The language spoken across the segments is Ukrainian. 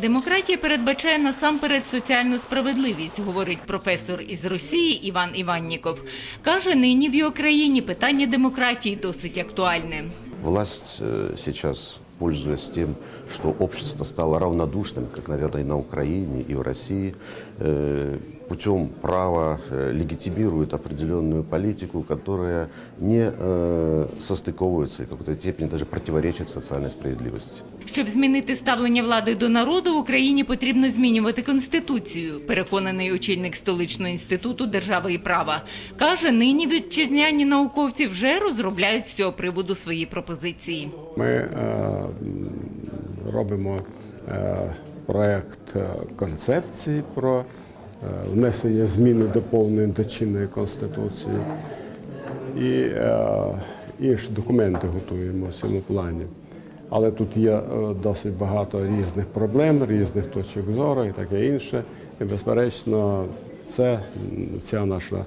Демократія передбачає насамперед соціальну справедливість, говорить професор із Росії Іван Іванніков. Каже, нині в його країні питання демократії досить актуальне. Власть э, сейчас, пользуясь тем, что общество стало равнодушным, как, наверное, и на Украине, и в России, э, путем права э, легитимирует определенную политику, которая не э, состыковывается и в какой-то степени даже противоречит социальной справедливости. Щоб змінити ставлення влади до народу, в Україні потрібно змінювати конституцію. Переконаний очільник столичного інституту держави і права каже, нині вітчизняні науковці вже розробляють з цього приводу свої пропозиції. Ми е, м, робимо е, проект е, концепції про е, внесення змін і доповнень до чинної конституції і е, інші документи готуємо в цьому плані. Але тут є е, досить багато різних проблем, різних точок зору і таке інше. І, безперечно, це ця наша е,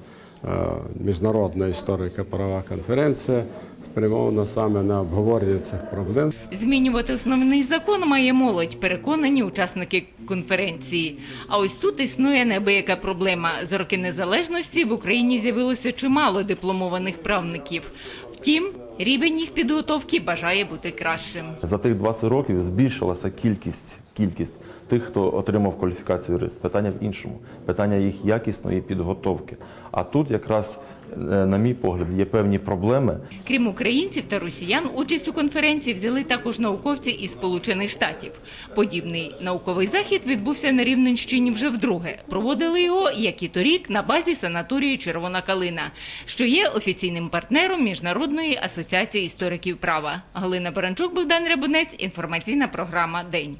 міжнародна історико права конференція спрямована саме на обговорення цих проблем. Змінювати основний закон має молодь, переконані учасники конференції. А ось тут існує неабияка проблема. За роки незалежності в Україні з'явилося чимало дипломованих правників. Втім, рівень їх підготовки бажає бути кращим. За тих 20 років збільшилася кількість, кількість тих, хто отримав кваліфікацію юрист. Питання в іншому, питання їх якісної підготовки. А тут якраз, е, на мій погляд, є певні проблеми, Крім українців та росіян, участь у конференції взяли також науковці із Сполучених Штатів. Подібний науковий захід відбувся на Рівненщині вже вдруге. Проводили його, як і торік, на базі санаторію Червона Калина, що є офіційним партнером Міжнародної асоціації істориків права. Галина Баранчук, Богдан Рябунець. Інформаційна програма День.